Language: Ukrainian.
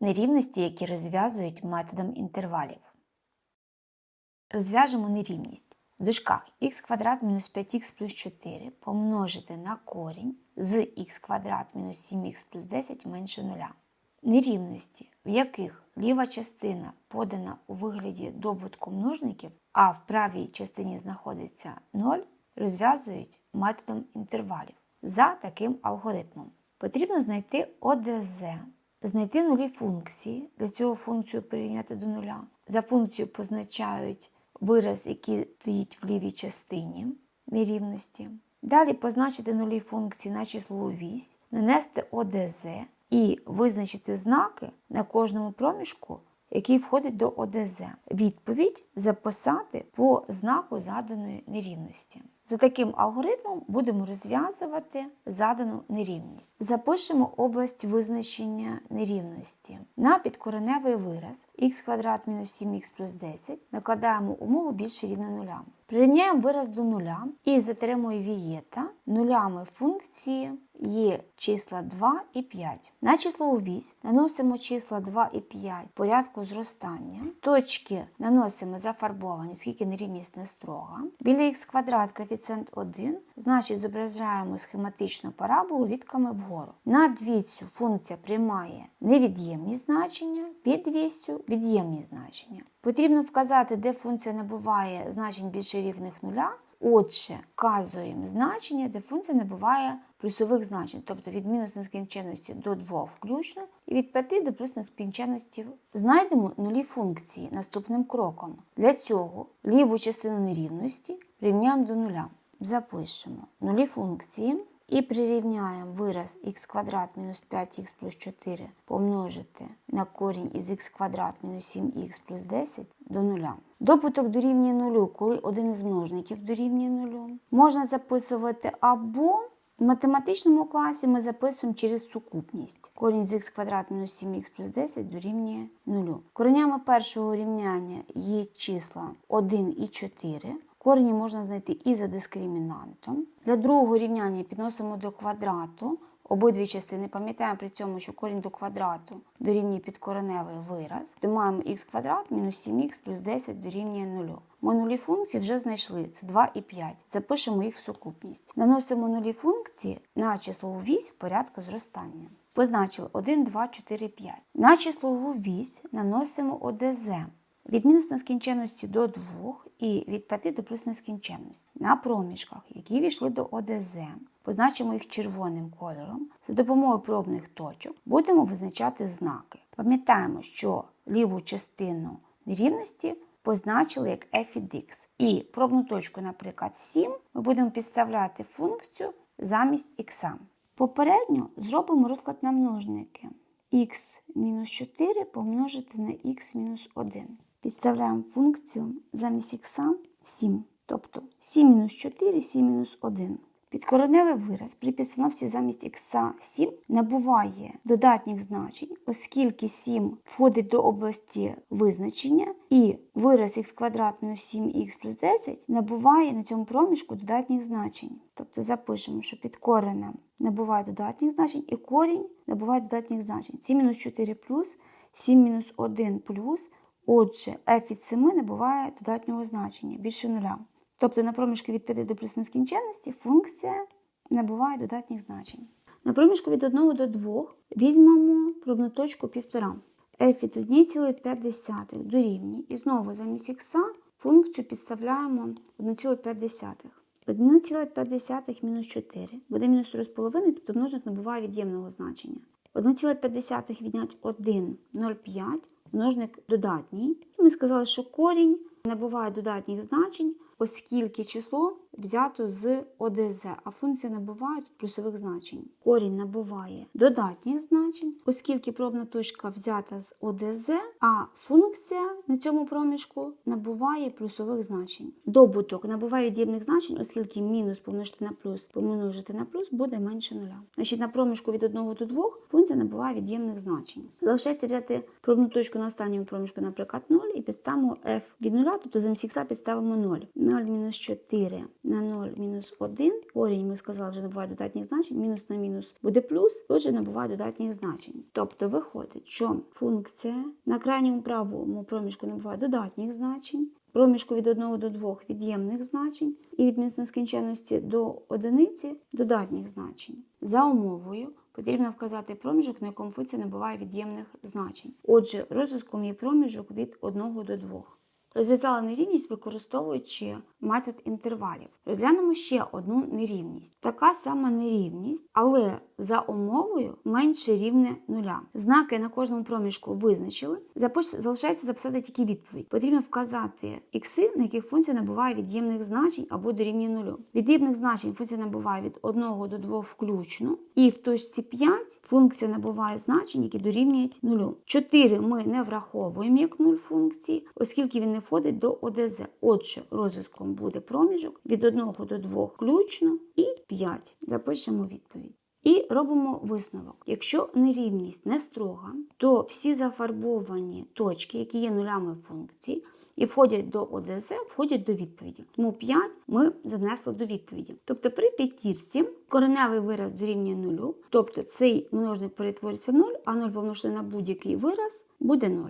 Нерівності, які розв'язують методом інтервалів. Розв'яжемо нерівність. В дужках х квадрат мінус 5х плюс 4 помножити на корінь з х квадрат мінус 7х плюс 10 менше нуля. Нерівності, в яких ліва частина подана у вигляді добутку множників, а в правій частині знаходиться 0, розв'язують методом інтервалів за таким алгоритмом. Потрібно знайти ОДЗ, знайти нулі функції. Для цього функцію порівняти до нуля. За функцію позначають вираз, який стоїть в лівій частині нерівності. Далі позначити нулі функції на числову вісь, нанести ОДЗ і визначити знаки на кожному проміжку, який входить до ОДЗ. Відповідь записати по знаку заданої нерівності. За таким алгоритмом будемо розв'язувати задану нерівність. Запишемо область визначення нерівності. На підкореневий вираз х квадрат мінус 7х плюс 10 накладаємо умову більше рівно нуля. Прирівняємо вираз до нуля і за теремою вієта нулями функції є числа 2 і 5. На числову вісь наносимо числа 2 і 5 в порядку зростання. Точки наносимо зафарбовані, скільки нерівність не строга. Біля х квадрат коефіцієнт 1, значить зображаємо схематичну параболу відками вгору. Над двійцю функція приймає невід'ємні значення, під двістю від'ємні значення. Потрібно вказати, де функція набуває значень більше рівних нуля. Отже, вказуємо значення, де функція набуває плюсових значень, тобто від мінус нескінченності до 2 включно, і від 5 до плюс нескінченності. Знайдемо нулі функції наступним кроком. Для цього ліву частину нерівності рівняємо до нуля. Запишемо нулі функції і прирівняємо вираз х квадрат мінус 5х плюс 4 помножити на корінь із х квадрат мінус 7х плюс 10 до нуля. Добуток дорівнює нулю, коли один із множників дорівнює нулю. Можна записувати або в математичному класі ми записуємо через сукупність. Корінь з х квадрат мінус 7х плюс 10 дорівнює нулю. Коренями першого рівняння є числа 1 і 4. Корені можна знайти і за дискримінантом. Для другого рівняння підносимо до квадрату обидві частини. Пам'ятаємо при цьому, що корінь до квадрату дорівнює підкореневий вираз. То маємо х квадрат мінус 7х плюс 10 дорівнює 0. Ми нулі функції вже знайшли. Це 2 і 5. Запишемо їх в сукупність. Наносимо нулі функції на числову вісь в порядку зростання. Позначили 1, 2, 4, 5. На числову вісь наносимо ОДЗ. Від мінус нескінченності до 2 і від 5 до плюс нескінченності. На проміжках, які війшли до ОДЗ, позначимо їх червоним кольором. За допомогою пробних точок будемо визначати знаки. Пам'ятаємо, що ліву частину нерівності позначили як f від x. І пробну точку, наприклад, 7, ми будемо підставляти функцію замість х. Попередньо зробимо розклад на множники. х мінус 4 помножити на х мінус 1. Підставляємо функцію замість х 7. Тобто 7 мінус 4, 7 мінус 1. Підкореневий вираз при підстановці замість х 7 набуває додатніх значень, оскільки 7 входить до області визначення, і вираз х квадрат мінус 7х плюс 10 набуває на цьому проміжку додатніх значень. Тобто запишемо, що під коренем набуває додатніх значень, і корінь набуває додатніх значень. 7 мінус 4 плюс, 7 мінус 1 плюс. Отже, f від 7 набуває додатнього значення більше нуля. Тобто на проміжку від 5 до плюс нескінченності функція набуває додатніх значень. На проміжку від 1 до 2 візьмемо пробну точку 1,5. f від 1,5 дорівнює. І знову замість х функцію підставляємо 1,5. 1,5 мінус 4 буде мінус 3,5, тобто множник набуває від'ємного значення. 1,5 відняти 1, 0,5, множник додатній. І ми сказали, що корінь набуває додатніх значень, оскільки число взято з ОДЗ, а функція набуває плюсових значень. Корінь набуває додатніх значень, оскільки пробна точка взята з ОДЗ, а функція на цьому проміжку набуває плюсових значень. Добуток набуває від'ємних значень, оскільки мінус помножити на плюс помножити на плюс буде менше нуля. Значить, на проміжку від 1 до 2 функція набуває від'ємних значень. Залишається взяти пробну точку на останньому проміжку, наприклад, 0, і підставимо f від 0, тобто замість х підставимо 0. 0 мінус 4 на 0 мінус 1. Корінь, ми сказали, вже набуває додатніх значень. Мінус на мінус буде плюс, отже, набуває додатніх значень. Тобто виходить, що функція на крайньому правому проміжку набуває додатніх значень. Проміжку від 1 до 2 від'ємних значень і від мінус нескінченності до одиниці додатніх значень. За умовою потрібно вказати проміжок, на якому функція набуває від'ємних значень. Отже, розв'язком є проміжок від 1 до 2. Розв'язали нерівність, використовуючи метод інтервалів. Розглянемо ще одну нерівність. Така сама нерівність, але за умовою менше рівне нуля. Знаки на кожному проміжку визначили. Залишається записати тільки відповідь. Потрібно вказати ікси, на яких функція набуває від'ємних значень або дорівнює нулю. Від'ємних значень функція набуває від 1 до 2 включно. І в точці 5 функція набуває значень, які дорівнюють нулю. 4 ми не враховуємо як нуль функції, оскільки він не входить до ОДЗ. Отже, розв'язком буде проміжок від 1 до 2 включно і 5. Запишемо відповідь. І робимо висновок. Якщо нерівність не строга, то всі зафарбовані точки, які є нулями функції, і входять до ОДЗ, входять до відповіді. Тому 5 ми занесли до відповіді. Тобто при п'ятірці кореневий вираз дорівнює нулю, тобто цей множник перетвориться в 0, а 0 помножити на будь-який вираз буде 0.